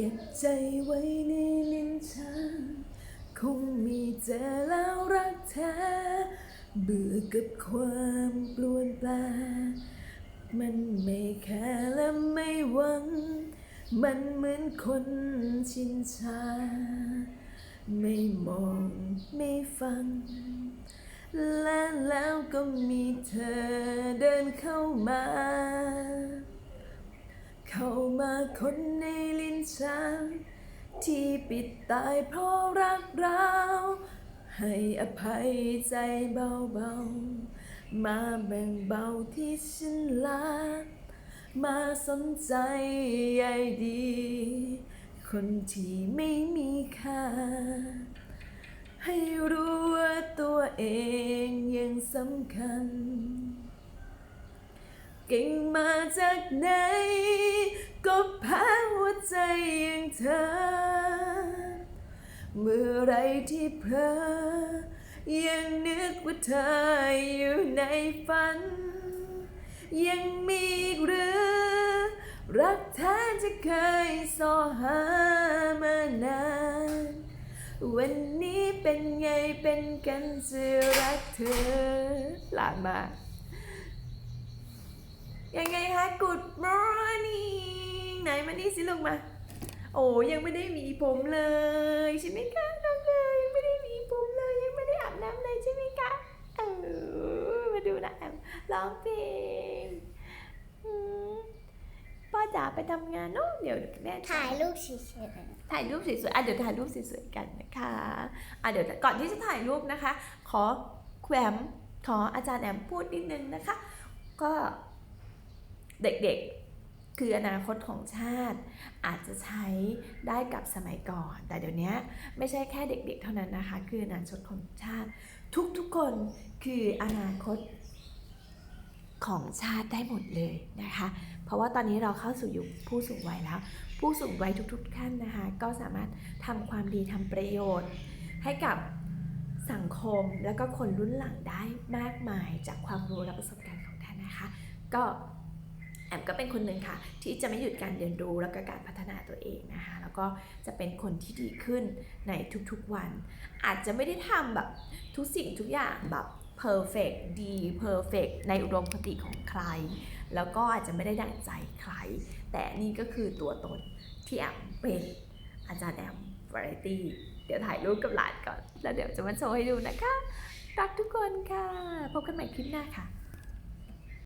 เก็บใจไว้ในลิ้นชักคงมีเจอแล้วรักแท้เบื่อกับความปลวนแปลมันไม่แค่และไม่หวัง มันเหมือนคนชินชา ไม่มองไม่ฟัง และแล้วก็มีเธอเดินเข้ามา เข้ามาคนในลิ นชักที่ปิดตายเพราะรักเราให้อภัยใจเบาๆ มาแบ่งเบาที่ฉันลา มาสนใจใยดี คนที่ไม่มีค่า ให้รู้ว่าตัวเองยังสำคัญ เก่งมาจากไหน เธอ เมื่อไรที่เพลอยังนึกว่าเธออยู่ในฝัน ยังมีหรือ รักแท้จะเคยสอหามานาน วันนี้เป็นไงเป็นกันจะรักเธอหลานมายังไงคะ Good morning ไหนมานี่สิลูกมา อ้ยังไม่ได้หวีผมเลยใช่ไหมคะน้องเลยยังไม่ได้หวีผมเลยยังไม่ได้อาบน้ำเลยใช่ไหมคะเออมาดูนะแอมร้องเพลงอืมพ่อจ๋าไปทำงานเนาะเดี๋ยวแม่ถ่ายรูปเฉยถ่ายรูปสวยๆอะเดี๋ยวถ่ายรูปสวยๆกันนะคะอะเดี๋ยวก่อนที่จะถ่ายรูปนะคะ ขอแขวมขออาจารย์แอมพูดนิดนึงนะคะ ก็เด็กๆ คืออนาคตของชาติอาจจะใช้ได้กับสมัยก่อน แต่เดี๋ยวนี้ไม่ใช่แค่เด็กๆเท่านั้นนะคะ คืออนาคตของชาติ ทุกๆคนคืออนาคตของชาติได้หมดเลยนะคะ เพราะว่าตอนนี้เราเข้าสู่ยุคผู้สูงวัยแล้ว ผู้สูงวัยทุกๆท่านนะคะ ก็สามารถทำความดีทำประโยชน์ ให้กับสังคมแล้วก็คนรุ่นหลังได้มากมายจากความรู้และประสบการณ์ของท่านนะคะ ก็ แอมก็เป็นคนหนึ่งค่ะ ที่จะไม่หยุดการเรียนรู้แล้วก็การพัฒนาตัวเองนะคะ แล้วก็จะเป็นคนที่ดีขึ้นในทุกๆวัน อาจจะไม่ได้ทำแบบทุกสิ่งทุกอย่างแบบ perfect ดี perfect ในอุดมคติของใคร แล้วก็อาจจะไม่ได้ดั่งใจใคร แต่นี่ก็คือตัวตนที่แอมเป็นอาจารย์แอมวาไรตี้เดี๋ยวถ่ายรูปกับหลานก่อน แล้วเดี๋ยวจะมาโชว์ให้ดูนะคะรักทุกคนค่ะ พบกันใหม่คลิปหน้าค่ะ